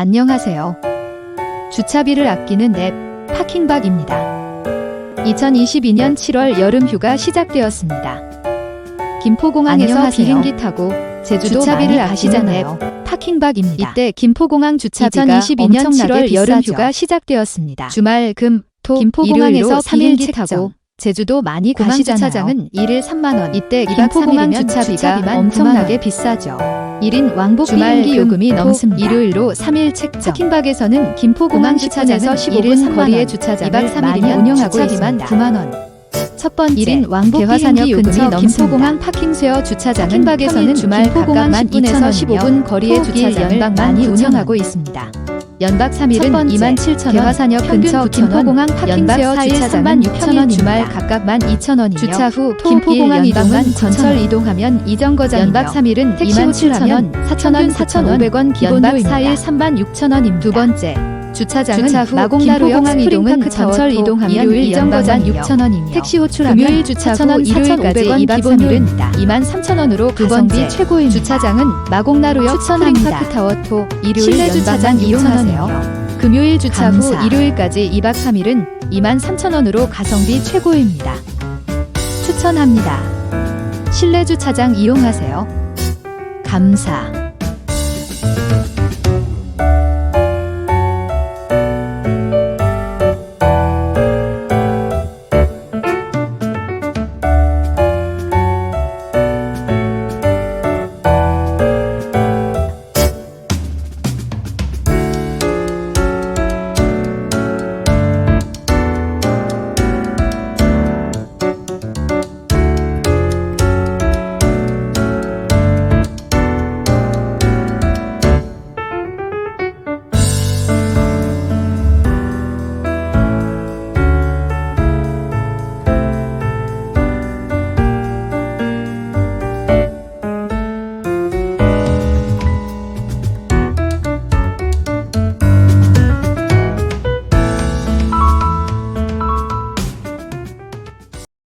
안녕하세요. 주차비를 아끼는 앱 파킹박입니다. 2022년 7월 여름 휴가 시작되었습니다. 김포공항에서 안녕하세요. 비행기 타고 제주도 주차비를 앱 파킹박입니다. 이때 김포공항 주차비가 2022년 2022년 7월 여름 비싸죠. 휴가 시작되었습니다. 주말 금, 토, 김포공항에서 일요일로 3일 비행기 책정. 타고 제주도 많이 공항 가시잖아요. 주차장은 1일 3만 원. 이때 이박 김포공항 3일이면 주차비가 엄청나게 9만 원. 비싸죠. 1인 왕복 주말 비행기 금, 요금이 토, 넘습니다. 일요일로 3일 책정. 파킹박에서는 김포공항 공항 주차장에서 주차장은 15분 1인 거리의 3만 주차장을 2박 3일이면 많이 운영하고 있습니다. 9만 원. 첫 번째 1인 왕복 비행기 요금이 김포공항 파킹수요 주차장은 파킹박에서는 주말 김포공항 각각 10분에서 15분 거리의 주차장을 많이 12,000원. 운영하고 있습니다. 연박 3일은 첫 번째 27,000원, 개화산역 근처 9,000원, 김포공항 연박 4일 주차장은 36,000원 평일 입니다. 주말 각각 12,000원이며 주차 후 김포공항 이동은 전철 9,000원. 이동하면 이정거장이며 연박 3일은 택시 27,000원, 27,000원, 4,000원, 4,500원 기본료입니다. 4일 36,000원입니다. 두 번째 주차장은 주차 후 마곡나루역 김포공항 이동은 전철 이동하면 일요일 이정거장 연방만이며 6,000원이며 택시 호출하면 금요일 주차 후 4,000원, 일요일까지 4,500원 2박 기본료는 3일은 23,000원으로 두 가성비 번째, 최고입니다. 주차장은 마곡나루역. 스프링파크 타워 토 일요일 실내 주차장 이용하세요. 금요일 주차 감사. 후 일요일까지 2박 3일은 23,000원으로 가성비 최고입니다. 추천합니다. 실내 주차장 이용하세요. 감사.